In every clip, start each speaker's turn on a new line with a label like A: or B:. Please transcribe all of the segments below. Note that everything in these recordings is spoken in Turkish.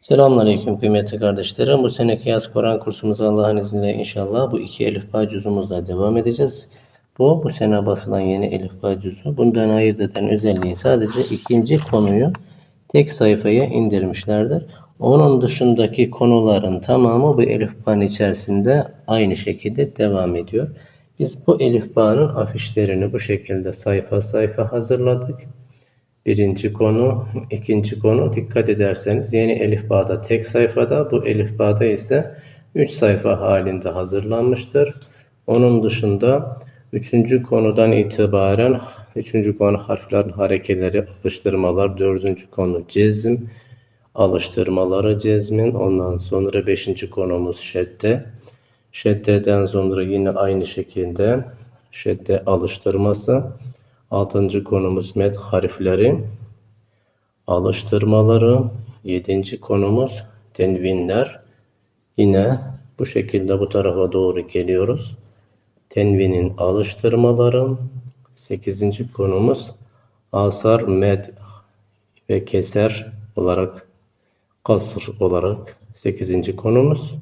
A: Selamünaleyküm kıymetli kardeşlerim. Bu seneki yaz Kur'an kursumuza Allah'ın izniyle inşallah bu iki elifba cüzumuzla devam edeceğiz. Bu bu sene basılan yeni elifba cüzü. Bundan ayırt eden özelliği sadece ikinci konuyu tek sayfaya indirmişlerdir. Onun dışındaki konuların tamamı bu elifbanın içerisinde aynı şekilde devam ediyor. Biz bu elifbanın afişlerini bu şekilde sayfa sayfa hazırladık. Birinci konu, ikinci konu dikkat ederseniz yeni elifbada tek sayfada, bu elifbada ise 3 sayfa halinde hazırlanmıştır. Onun dışında üçüncü konudan itibaren üçüncü konu harflerin harekeleri, alıştırmalar, dördüncü konu cezm, alıştırmaları cezmin, ondan sonra beşinci konumuz şedde. Şeddeden sonra yine aynı şekilde şedde alıştırması. Altıncı konumuz med harfleri, alıştırmaları. Yedinci konumuz tenvinler. Yine bu şekilde bu tarafa doğru geliyoruz. Tenvinin alıştırmaları. Sekizinci konumuz asar, med ve keser olarak kasır olarak sekizinci konumuz.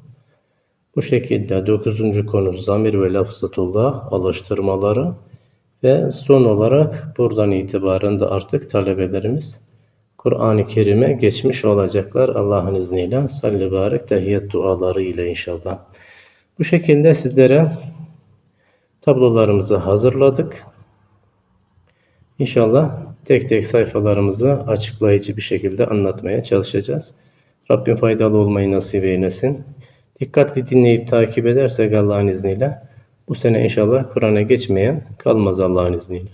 A: Bu şekilde dokuzuncu konu zamir ve lafzatullah alıştırmaları. Ve son olarak buradan itibaren de artık talebelerimiz Kur'an-ı Kerim'e geçmiş olacaklar Allah'ın izniyle. Salli barek tehiyyat duaları ile inşallah. Bu şekilde sizlere tablolarımızı hazırladık. İnşallah tek tek sayfalarımızı açıklayıcı bir şekilde anlatmaya çalışacağız. Rabbim faydalı olmayı nasip eylesin. Dikkatli dinleyip takip edersek Allah'ın izniyle bu sene inşallah Kur'an'a geçmeyen kalmaz Allah'ın izniyle.